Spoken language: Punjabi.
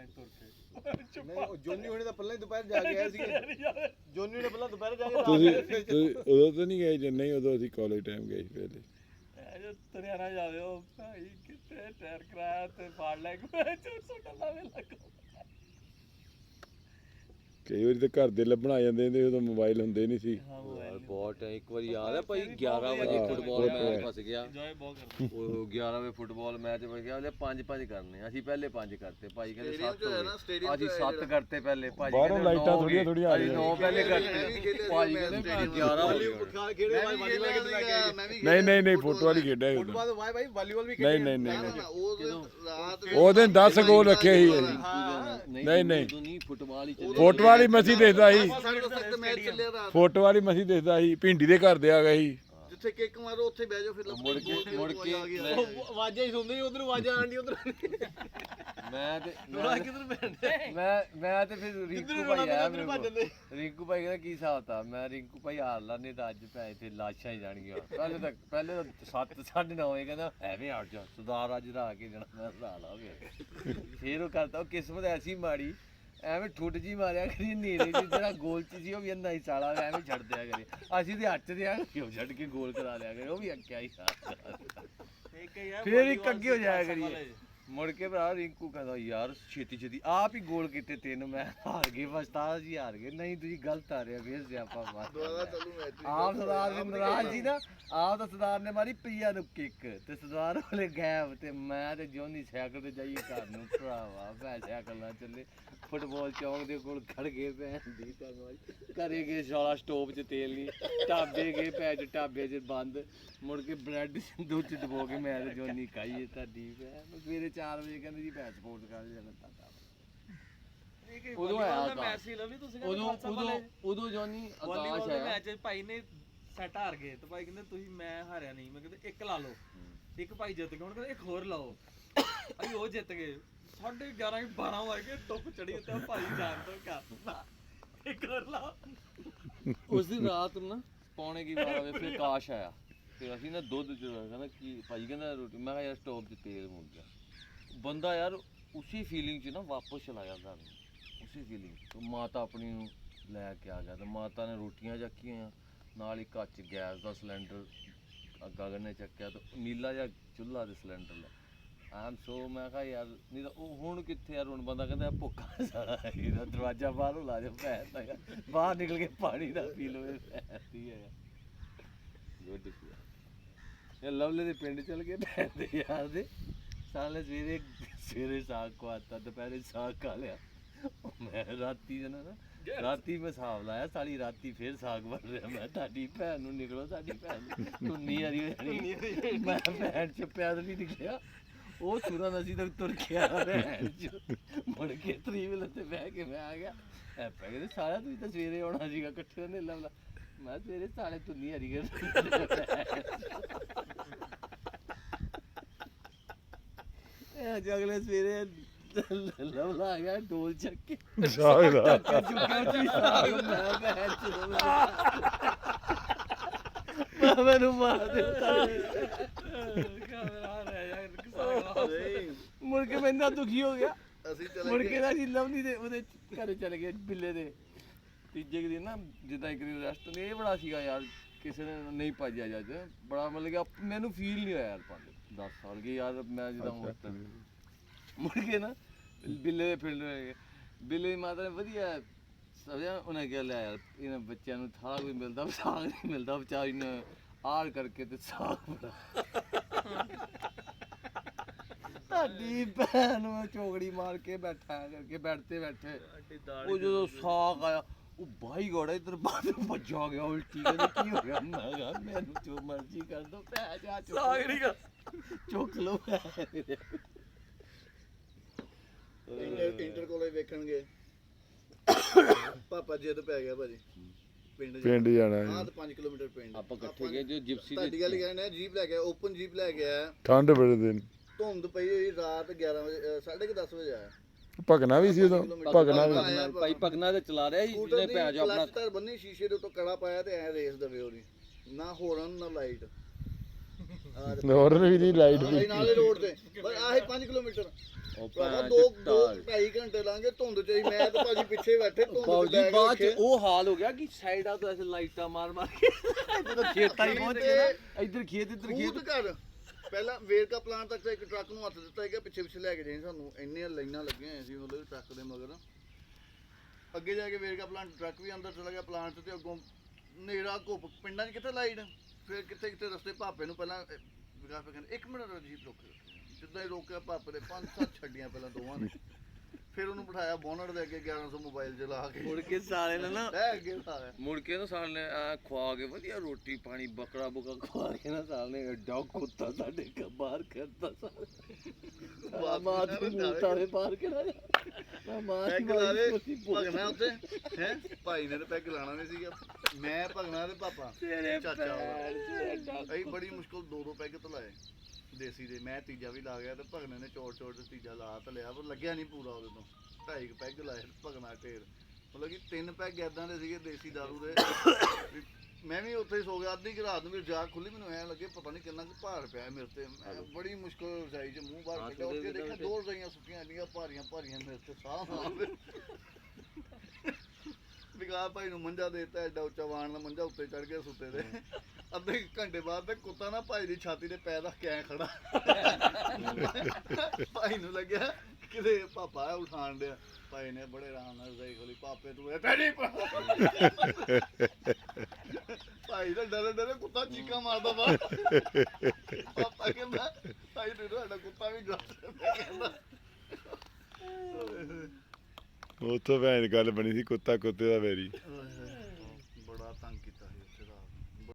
ਐ ਤੁਰ ਕੇ। ਨਹੀਂ ਉਹ ਜੋਨੀ ਹੁਣੇ ਤਾਂ ਪਹਿਲਾਂ ਹੀ ਦੁਪਹਿਰ ਜਾ ਕੇ ਆਏ ਸੀਗੇ। ਜੋਨੀ ਹੁਣੇ ਪਹਿਲਾਂ ਦੁਪਹਿਰ ਜਾ ਕੇ ਤੁਸੀਂ ਤੁਸੀਂ ਉਦੋਂ ਤਾਂ ਨਹੀਂ ਗਏ ਜੇ ਨਹੀਂ ਉਦੋਂ ਅਸੀਂ ਕਾਲਜ ਟਾਈਮ ਗਏ ਸੀ ਪਹਿਲੇ। ਜੋ ਤੁਰਿਆ ਨਾ ਜਾਵੇ ਉਹ ਭਾਈ ਕਿੱਥੇ ਟਾਇਰ ਕਰਾਇਆ ਤੇ ਫਾੜ ਲੈ ਕੇ ਚੋਰ ਸੋਟਾ ਲਾਵੇ ਲੱਗੋ ਕਈ ਵਾਰੀ ਤਾਂ ਘਰ ਦੇ ਲੱਭਣ ਆ ਜਾਂਦੇ ਨੇ ਉਦੋਂ ਮੋਬਾਈਲ ਹੁੰਦੇ ਨਹੀਂ ਸੀ। ਯਾਰ ਬਹੁਤ ਹੈ ਇੱਕ ਵਾਰੀ ਯਾਦ ਹੈ ਭਾਈ 11 ਵਜੇ ਫੁੱਟਬਾਲ ਮੈਚ। ਫਸ ਗਿਆ। ਇੰਜੋਏ ਬਹੁਤ ਕਰਦੇ। ਉਹ 11 ਵਜੇ ਫੁੱਟਬਾਲ ਮੈਚ ਫਸ ਗਿਆ ਉਹਦੇ 5 5 ਕਰਨੇ ਅਸੀਂ ਪਹਿਲੇ 5 ਕਰਤੇ ਭਾਈ ਕਹਿੰਦੇ Stadium 7 ਚ ਹੋਇਆ ਨਾ, ਹੋ ਗਏ ਅਸੀਂ ਚ 7 ਜਿਹੜਾ- ਕਰਤੇ ਪਹਿਲੇ ਭਾਜੀ ਬਾਹਰੋਂ ਕਹਿੰਦੇ ਲਾਈਟਾਂ ਹੋ ਥੋੜ੍ਹੀਆਂ ਆ ਰਹੀਆਂ। 9 ਪਹਿਲੇ ਕਰਤੇ। ਮੈਂ ਕਹਿੰਦੇ stadium 11 ਹੋ ਵਾਲੀ ਗਏ ਖਾ- ਖੇਡੇ ਮੈਂ ਵੀ ਵਾਲੀਬਾਲ ਖੇਲਿਆ ਕਿੱਥੇ ਲੈ ਕੇ ਆਏ? ਮੈਂ ਵੀ ਨਹੀਂ ਨਹੀਂ ਨਹੀਂ ਫੁੱਟਬਾਲ ਹੀ ਖੇਡਿਆ ਫੁੱਟਬਾਲ ਵਾਈ ਭਾਈ ਵਾਲੀਬਾਲ ਵੀ ਨਹੀਂ, ਖੇਡੇ ਨਹੀਂ, ਨਹੀਂ। ਨਾ, ਉਹ ਦਿਨ ਰਾਤ ਉਹ ਦਿਨ 10 ਗੋਲ ਰੱਖੇ ਸੀ ਨਹੀਂ, ਨਹੀਂ। ਨਹੀਂ ਫੁੱਟਬਾਲ ਹੀ ਚੱਲੇ ਫੁੱਟਬਾਲ ਹੀ ਮਸੀ ਦੇਖਦਾ ਸੀ। ਸਾਡੇ ਤੱਕ ਮੈਚ ਚੱਲਿਆ ਰਾਤ ਫੁੱਟਬਾਲ ਹੀ ਮਸੀ ਦੇਖਦਾ ਸੀ ਭਿੰਡੀ ਦੇ ਘਰ ਦੇ ਆ ਗਏ ਸੀ। ਜਿੱਥੇ ਕਿੱਕ ਮਾਰੋ ਉੱਥੇ ਬਹਿ ਜਾਓ ਫਿਰ ਮੁੜ ਕੇ ਮੁੜ ਕੇ ਆਵਾਜ਼ਾਂ ਹੀ ਸੁਣਦੇ ਉਧਰ ਆਵਾਜ਼ਾਂ ਆਂਦੀ ਉਧਰ ਮੈਂ ਤੇ ਰੋਲਾ ਕਿੱਧਰ ਪੈਂਦੇ ਮੈਂ ਮੈਂ ਤੇ ਫਿਰ ਰਿੰਕੂ ਭਾਈ ਆਇਆ ਕਿੱਧਰ ਮੇਰੇ ਭੱਜ ਕੋਲ ਰਿੰਕੂ ਭਾਈ ਕਹਿੰਦਾ ਕੀ ਹਿਸਾਬ ਤਾ ਮੈਂ ਰਿੰਕੂ ਭਾਈ ਹਾਰ ਲਾ ਨਹੀਂ ਤਾਂ ਅੱਜ ਇੱਥੇ ਲਾਸ਼ਾਂ ਹੀ ਜਾਣਗੀਆਂ। ਪਹਿਲੇ ਤਾਂ ਪਹਿਲੇ ਤਾਂ 7 9:30 ਵਜੇ ਕਹਿੰਦਾ ਐਵੇਂ ਹਟ ਜਾ ਸੁਧਾਰ ਅੱਜ ਆ ਕੇ ਜਾਣਾ ਮੈਂ ਲਾ ਗਿਆ ਫਿਰ ਉਹ ਕਰਤਾ ਉਹ ਕਿਸਮਤ ਐਸੀ ਮਾੜੀ ਐਵੇਂ ਠੁੱਟ ਜੀ ਮਾਰਿਆ ਕਰੀ ਨੀਰੇ ਜੀ ਜਿਹੜਾ ਗੋਲ ਚ ਸੀ ਉਹ ਵੀ ਅੰਨਾ ਹੀ ਸਾਲਾ ਐਵੇਂ ਛੱਡ ਦਿਆ ਕਰੇ। ਅਸੀਂ ਤੇ ਹੱਥ ਦਿਆ ਕਿਉਂ ਛੱਡ ਕੇ ਗੋਲ ਕਰਾ ਲਿਆ ਕਰੇ ਉਹ ਵੀ ਅੱਕਿਆ ਹੀ ਸਾਲਾ। ਹੀ ਫੇਰ ਇੱਕ ਅੱਗੇ ਹੋ ਜਾਇਆ ਕਰੀਏ। ਮੁੜ ਕੇ ਭਰਾ ਰਿੰਕੂ ਕਹਿੰਦਾ ਯਾਰ ਛੇਤੀ ਛੇਤੀ ਆਪ ਹੀ ਗੋਲ ਕੀਤੇ ਤਿੰਨ ਮੈਂ ਹਾਰ ਗਏ ਬਸਤਾ ਜੀ ਹਾਰ ਗਏ। ਨਹੀਂ ਤੁਸੀਂ ਗਲਤ ਆ ਰਿਹਾ ਫੇਰ ਸਿਆਪਾ ਦੁਆਰਾ ਮਾਰ ਚੱਲੂ ਮੈਚ ਆਪ ਸਰਦਾਰ ਦੇ ਨਰਾਜ ਸੀ ਨਾ ਆਪ ਤਾਂ ਸਰਦਾਰ ਨੇ ਮਾਰੀ ਪ੍ਰਿਆ ਨੂੰ ਕਿੱਕ ਤੇ ਸਰਦਾਰ ਵਾਲੇ ਗਾਇਬ ਤੇ ਮੈਂ ਤੇ ਜੋਨੀ ਸਾਈਕਲ ਤੇ ਜਾਈਏ ਘਰ ਨੂੰ ਭਰਾਵਾ ਮੈਂ ਸਾਈਕਲ ਨਾਲ ਚੱਲੇ। ਫੁੱਟਬਾਲ ਚੌਂਕ ਦੇ ਕੋਲ ਖੜ ਗਏ ਭੈਣ ਦੀ ਤੁਹਾਨੂੰ ਘਰੇ ਗਏ ਸ਼ਾਲਾ ਸਟੋਵ 'ਚ ਤੇਲ ਨਹੀਂ ਢਾਬੇ ਗਏ ਪੈਚ ਢਾਬੇ 'ਚ ਬੰਦ। ਮੁੜ ਕੇ ਬ੍ਰੈਡ ਦੁੱਧ 'ਚ ਡਬੋ ਕੇ ਮੈਂ ਤੇ ਜੋਨੀ ਖਾਈਏ ਤੁਹਾਡੀ ਭੈਣ। ਸਵੇਰੇ 4 ਵਜੇ ਕਹਿੰਦੇ ਜੀ ਭੈਣ ਸਪੋਰਟ ਕਰ ਜਾਣਾ ਤੁਹਾਡਾ ਉਦੋਂ ਆਇਆ ਮੈਚ ਆਕਾਸ਼। ਸੀ ਲਵਲੀ ਤੁਸੀਂ ਉਦੋਂ ਉਦੋਂ ਉਦੋਂ ਜੋਨੀ ਆਕਾਸ਼ ਆਇਆ। ਮੈਚ ਭਾਈ ਨੇ ਸੈਟ ਹਾਰ ਗਏ ਤੇ ਭਾਈ ਕਹਿੰਦੇ ਤੁਸੀਂ ਮੈਂ ਹਾਰਿਆ ਨਹੀਂ ਮੈਂ ਕਹਿੰਦੇ ਇੱਕ ਲਾ ਲਓ। ਇੱਕ ਭਾਈ ਜਿੱਤ ਗਏ ਹੁਣ ਕਹਿੰਦੇ ਇੱਕ ਹੋਰ ਲਾਓ। ਅਸੀਂ ਉਹ ਜਿੱਤ ਗਏ। ਸਾਢੇ 11 12 ਵਜੇ ਟੁੱਪ ਚੜੀ ਤੇ ਭਾਈ ਜਾਣ ਤੋਂ ਕਰਦਾ ਇੱਕ ਹੋਰ ਲਾ ਉਸ ਦਿਨ ਰਾਤ ਨੂੰ ਪੌਣੇ ਕੀ 12 ਵਜੇ ਫਿਰ ਕਾਸ਼ ਆਇਆ। ਤੇ ਅਸੀਂ ਨਾ ਦੁੱਧ ਚ ਕਹਿੰਦਾ ਕੀ ਭਾਈ ਕਹਿੰਦਾ ਰੋਟੀ ਮੈਂ ਕਿਹਾ ਯਾਰ ਸਟੋਵ 'ਚ ਤੇਲ ਮੁੱਕ ਗਿਆ। ਬੰਦਾ ਯਾਰ ਉਸੇ ਫੀਲਿੰਗ 'ਚ ਨਾ ਵਾਪਸ ਚਲਾ ਜਾਂਦਾ ਵੇ, ਉਸੇ ਫੀਲਿੰਗ ਤੋਂ ਮਾਤਾ ਆਪਣੀ ਨੂੰ ਲੈ ਕੇ ਆ ਗਿਆ ਤੇ ਮਾਤਾ ਨੇ ਰੋਟੀਆਂ ਚੱਕੀਆਂ ਨਾਲ ਹੀ ਕੱਚ ਗੈਸ ਦਾ ਸਿਲੰਡਰ ਗਗਨ ਨੇ ਚੱਕਿਆ ਤੇ ਨੀਲਾ ਜਿਹਾ ਚੁੱਲ੍ਹਾ ਤੇ ਸਿਲੰਡਰ ਲੈ। ਆਮ ਸੋ ਮੈਂ ਕਿਹਾ ਯਾਰ, ਨਹੀਂ ਤਾਂ ਉਹ ਹੁਣ ਕਿੱਥੇ ਯਾਰ, ਹੁਣ ਬੰਦਾ ਕਹਿੰਦਾ ਭੁੱਖਾ ਸਾਲਾ ਇਹਦਾ ਦਰਵਾਜ਼ਾ ਬਾਹਰੋਂ ਲਾ ਜਾ ਭੈਣ ਦਾ ਯਾਰ। ਬਾਹਰ ਨਿਕਲ ਕੇ ਪਾਣੀ ਦਾ ਪੀ ਲਵੇ ਐਸੀ ਹੈ ਗੁੱਡ ਇਹ ਲਵਲੇ ਦੇ ਪਿੰਡ ਚਲ ਗਏ, ਭੈਣ ਦੇ ਯਾਰ ਦੇ। ਸਾਲੇ ਸਵੇਰੇ ਸਵੇਰੇ ਸਾਗ ਖਵਾਤਾ ਦੁਪਹਿਰੇ ਸਾਗ ਖਾ ਲਿਆ। ਮੈਂ ਰਾਤੀ ਜਨਾ ਨਾ ਰਾਤੀ ਮੈਂ ਹਿਸਾਬ ਲਾਇਆ ਸਾਲੀ ਰਾਤੀ ਫੇਰ ਸਾਗ ਬਣ ਰਿਹਾ। ਮੈਂ ਤੁਹਾਡੀ ਭੈਣ ਨੂੰ ਨਿਕਲੋ ਸਾਡੀ ਭੈਣ ਨੂੰ। ਟੁੰਨੀ ਹਰੀ ਹੋਈ ਮੈਂ ਭੈਣ ਚ ਪੈਦਲ ਹੀ ਨਿਕਲਿਆ। ਉਹ ਤੁਰਨ ਅਸੀਂ ਤੱਕ ਤੁਰ ਕੇ ਆ ਚ। ਮੁੜ ਕੇ ਤਰੀ ਵੇਲੇ ਤੇ ਬਹਿ ਕੇ ਮੈਂ ਆ ਗਿਆ। ਐ ਪੈ ਗਏ ਸਾਰਾ ਤੁਸੀਂ ਤਾਂ ਸਵੇਰੇ ਆਉਣਾ ਸੀਗਾ ਇਕੱਠੇ ਨੇ ਲਵਲਾ ਮੈਂ ਸਵੇਰੇ ਸਾਲੇ ਤੁੰਨੀ ਹਰੀ ਗਏ ਇਹ ਜਗਲੇ ਸਵੇਰੇ ਲਵਲਾ ਆ ਗਿਆ ਢੋਲ ਚੱਕ ਕੇ। ਚੁੱਕਿਆ ਚੀ ਮੈਂ ਮੈਨੂੰ ਮਾਰ ਦਿੱਤਾ। ਮੁੜ ਕੇ ਮੈਂ ਇੰਨਾ ਦੁਖੀ ਹੋ ਗਿਆ। ਅਸੀਂ ਚਲੇ ਮੁੜ ਕੇ ਨਾ ਜੀ ਲਵਲੀ ਦੇ ਉਹਦੇ ਘਰੇ ਚਲੇ ਗਏ ਬਿੱਲੇ ਦੇ। ਤੀਜੇ ਕੁ ਦਿਨ ਨਾ ਜਿੱਦਾਂ ਇੱਕ ਦਿਨ ਰੈਸਟ ਨੇ ਇਹ ਬੜਾ ਸੀਗਾ ਯਾਰ। ਕਿਸੇ ਨੇ ਨਹੀਂ ਭੱਜਿਆ ਜੱਜ ਬੜਾ ਮਤਲਬ ਕਿ ਆਪ- ਮੈਨੂੰ ਫੀਲ ਨਹੀਂ ਹੋਇਆ ਯਾਰ ਪੰਜ 10 ਸਾਲ ਕੇ ਯਾਰ ਮੈਂ ਜਿੱਦਾਂ ਹੁਣ ਤੱਕ ਮੁੜ ਕੇ ਨਾ ਬਿੱਲੇ ਦੇ ਪਿੰਡ ਗਏ। ਬਿੱਲੇ ਦੀ ਮਾਤਾ ਨੇ ਵਧੀਆ ਸਭਿਆ ਉਹਨੇ ਕਿਹਾ ਲੈ ਯਾਰ ਇਹਨਾਂ ਬੱਚਿਆਂ ਨੂੰ ਥਾਲਾ ਕੋਈ ਮਿਲਦਾ ਸਾਗ ਨਹੀਂ ਮਿਲਦਾ ਵਿਚਾਰੀ ਨੇ ਆੜ ਕਰਕੇ ਤੇ ਸਾਗ ਬਣਾ। ਸਾਡੀ ਭੈਣ ਨੂੰ ਚੋਗੜੀ ਮਾਰ ਕੇ ਬੈਠਾ ਕਰਕੇ ਬੈਠ ਤੇ ਬੈਠੇ। ਉਹ ਜਦੋਂ ਸਾਗ ਆਇਆ ਉਹ ਬਾਈ ਗੋੜਾ ਇਧਰ ਬਾਹਰ ਭੱਜਾ ਗਿਆ ਉਲਟੀ ਕਹਿੰਦਾ ਕੀ ਹੋ ਗਿਆ? ਮੈਂ ਕਿਹਾ ਮੈਨੂੰ ਜੋ ਮਰਜ਼ੀ ਕਰ ਦੋ ਪੈ ਜਾ ਚੁੱਕ ਸਾਗ ਨਹੀਂ ਗਾ ਚੁੱਕ ਲਓ। ਇੰਟਰ ਇੰਟਰ ਕਾਲਜ ਵੇਖਣਗੇ। ਪਾਪਾ ਜਿੱਦ ਪੈ ਗਿਆ ਭਾਜੀ। ਪਿੰਡ ਪਿੰਡ ਜਾਣਾ ਹਾਂ। ਤੇ 5 ਕਿਲੋਮੀਟਰ ਪਿੰਡ। ਆਪਾਂ ਇਕੱਠੇ ਗਏ ਜੋ ਜਿਪਸੀ ਤੁਹਾਡੀ ਗੱਲ ਕਹਿੰਦੇ ਜੀਪ ਲੈ ਕੇ ਓਪਨ ਜੀਪ ਲੈ ਕੇ ਆਇਆ। ਠੰਡ ਬੜੇ ਦਿਨ। ਧੁੰਦ ਪਈ ਹੋਈ ਰਾਤ 11 ਵਜੇ 10:30 ਵਜੇ ਆਇਆ। ਭਗਣਾ ਵੀ ਸੀ ਉਦੋਂ ਭਗਣਾ ਵੀ। ਆਇਆ ਭਾਈ ਪਗਨਾ ਤੇ ਚਲਾ ਰਿਹਾ ਸੀ ਸਕੂਟਰ ਜਿਹਨੇ ਭੈਣ ਜੋ ਆਪਣਾ ਤਾਂ ਬੰਨੀ ਸ਼ੀਸ਼ੇ ਦੇ ਉੱਤੋਂ ਕੜਾ ਪਾਇਆ ਤੇ ਐ ਰੇਸ ਦਵੇ ਉਹਦੀ। ਨਾ ਹੋਰਨ ਨਾ ਲਾਈਟ। ਹੋਰ ਵੀ ਨਹੀਂ ਲਾਈਟ ਵੀ ਨਾਲੇ ਰੋਡ ਤੇ। ਬਸ ਆਹੀ 5 ਕਿਲੋਮੀਟਰ। ਉਹ ਭੈਣ ਦੋ ਦੋ। ਢਾਈ ਘੰਟੇ ਲਾਂਗੇ ਧੁੰਦ ਚ ਹੀ। ਮੈਂ ਤੇ ਭਾਜੀ ਪਿੱਛੇ ਬੈਠੇ ਧੁੰਦ ਚ ਬਾਉਜੀ ਬੈਗ ਬਾਅਦ ਚ ਰੱਖੇ ਉਹ ਹਾਲ ਹੋ ਗਿਆ ਕਿ ਸਾਈਡਾਂ ਤੋਂ ਐਸੇ ਲਾਈਟਾਂ ਮਾਰ ਮਾਰ ਕੇ ਜਦੋਂ ਖੇਤਾਂ ਹੀ ਪਹੁੰਚ ਗਏ ਨਾ। ਇੱਧਰ ਖੇਤ ਇੱਧਰ ਖੇਤ। ਖੂਦ ਘਰ। ਪਹਿਲਾਂ ਵੇਰਕਾ ਪਲਾਂਟ ਤੱਕ ਤਾਂ ਇੱਕ ਟਰੱਕ ਨੂੰ ਹੱਥ ਦਿੱਤਾ ਹੈਗਾ ਪਿੱਛੇ ਪਿੱਛੇ ਲੈ ਕੇ ਜਾਈ ਸਾਨੂੰ। ਇੰਨੀਆਂ ਲਾਈਨਾਂ ਲੱਗੀਆਂ ਹੋਈਆਂ ਸੀ ਮਤਲਬ ਟਰੱਕ ਦੇ ਮਗਰ। ਅੱਗੇ ਜਾ ਕੇ ਵੇਰਕਾ ਪਲਾਂਟ, ਟਰੱਕ ਵੀ ਅੰਦਰ ਚਲਾ ਗਿਆ ਪਲਾਂਟ ਤੇ, ਅੱਗੋਂ ਨੇੜਾ ਘੁੱਪ, ਪਿੰਡਾਂ 'ਚ ਕਿੱਥੇ ਲਾਈਟ? ਫਿਰ ਕਿੱਥੇ ਕਿੱਥੇ ਰਸਤੇ ਭਾਪੇ ਨੂੰ ਪਹਿਲਾਂ ਵਿਕਾਸ ਕਹਿੰਦੇ ਇੱਕ ਮਿੰਟ ਰਜੀਤ ਰੁਕ ਜਿੱਦਾਂ ਹੀ ਰੋਕਿਆ ਭਾਪੇ ਨੇ ਪੰਜ ਸੱਤ ਛੱਡੀਆਂ ਪਹਿਲਾਂ ਦੋਵਾਂ ਨੇ। ਫਿਰ ਉਹਨੂੰ ਬਿਠਾਇਆ ਬੋਨਟ ਦੇ ਅੱਗੇ 1100 ਮੋਬਾਈਲ ਚਲਾ ਕੇ। ਮੁੜ ਕੇ ਸਾਲੇ ਨੇ ਨਾ ਲੈ ਅੱਗੇ ਬਿਠਾਇਆ ਮੁੜ ਕੇ ਨਾ ਸਾਲ ਨੇ ਆ ਖਵਾ ਕੇ ਵਧੀਆ ਰੋਟੀ ਪਾਣੀ ਬੱਕਰਾ ਬੁਕਾ ਖਵਾ ਕੇ ਨਾ ਸਾਲ ਨੇ ਡੌਗ ਕੁੱਤਾ ਸਾਡੇ ਘਰ ਬਾਹਰ ਕਰਦਾ ਸਾਲ। ਮੂਤਾ ਦੇ ਬਾਹਰ ਕਿਹੜਾ ਮੈਂ ਮਾਂ ਦੀ ਪੈਗ ਲਾ ਦੇ। ਮਾਰੀ ਭਗਣਾ ਉੱਤੇ ਹੈ। ਭਾਈ ਨੇ ਤੇ ਪੈਗ ਲਾਣਾ ਨਹੀਂ ਸੀਗਾ। ਮੈਂ ਭਗਣਾ ਤੇ ਪਾਪਾ। ਤੇਰੇ ਚਾਚਾ ਅਸੀਂ ਬੜੀ ਮੁਸ਼ਕਲ ਦੋ ਦੋ ਪੈਗ ਤਲਾਏ। ਦੇਸੀ ਦੇ ਮੈਂ ਤੀਜਾ ਵੀ ਲਾ ਗਿਆ ਤੇ ਭਗਣੇ ਨੇ ਚੋੜ ਚੋੜ ਤੇ ਤੀਜਾ ਲਾ ਤ ਲਿਆ ਪਰ ਲੱਗਿਆ ਨਹੀਂ ਪੂਰਾ ਉਹਦੇ ਤੋਂ। ਢਾਈ ਕੁ ਪੈਗ ਲਾਏ ਭਗਣਾ ਢੇਰ। ਮਤਲਬ ਕਿ ਤਿੰਨ ਪੈਗ ਐਦਾਂ ਦੇ ਸੀਗੇ ਦੇਸੀ ਦਾਰੂ ਦੇ। ਵੀ ਮੈਂ ਵੀ ਉੱਥੇ ਹੀ ਸੋ ਗਿਆ ਅੱਧੀ ਕੁ ਰਾਤ ਨੂੰ ਮੇਰੀ ਜਾਗ ਖੁੱਲੀ ਮੈਨੂੰ ਐ ਲੱਗੇ ਪਤਾ ਨਹੀਂ ਕਿੰਨਾ ਕੁ ਭਾਰ ਪਿਆ ਮੇਰੇ ਤੇ। ਮੈਂ ਬੜੀ ਮੁਸ਼ਕਲ ਰਜਾਈ 'ਚ ਮੂੰਹ ਬਾਹਰ ਕੱਢਿਆ ਉੱਥੇ ਦੇਖਿਆ ਦੋ ਰਜਾਈਆਂ ਸੁੱਕੀਆਂ ਇੰਨੀਆਂ ਭਾਰੀਆਂ ਭਾਰੀਆਂ ਮੇਰੇ ਤੇ ਸਾਹ ਮਾਰਦੇ ਵਿਕਾਸ ਭਾਈ ਨੂੰ ਮੰਜਾ ਦੇਤਾ ਐਡਾ ਉੱਚਾ ਵਾਣ ਦਾ ਮੰਜਾ ਉੱਤੇ ਚੜ ਗਿਆ ਸੁੱਤੇ ਦੇ। ਅੱਧੇ ਘੰਟੇ ਬਾਅਦ ਤੇ ਕੁੱਤਾ ਨਾ ਭਾਈ ਦੀ ਛਾਤੀ ਤੇ ਪੈਰ ਰੱਖ ਕੇ ਐਂ ਖੜਾ। ਭਾਈ ਨੂੰ ਲੱਗਿਆ ਕਿਤੇ ਪਾਪਾ ਆ ਉਠਾਣ ਡਿਆ। ਭਾਈ ਨੇ ਬੜੇ ਆਰਾਮ ਨਾਲ ਰਜਾਈ ਖੋਲੀ ਪਾਪੇ ਤੂੰ ਇਹ ਨਹੀਂ ਭਾਈ ਦਾ ਡਰੇ ਡਰੇ ਕੁੱਤਾ ਚੀਕਾਂ ਮਾਰਦਾ ਬਾਹਰ ਪਾਪਾ ਕਹਿੰਦਾ ਭਾਈ ਤੂੰ ਸਾਡਾ ਕੁੱਤਾ ਵੀ ਡਰ ਕਹਿੰਦਾ ਉੱਥੋਂ ਭੈਣ ਗੱਲ ਬਣੀ ਸੀ ਕੁੱਤਾ ਕੁੱਤੇ ਦਾ ਵੈਰੀ।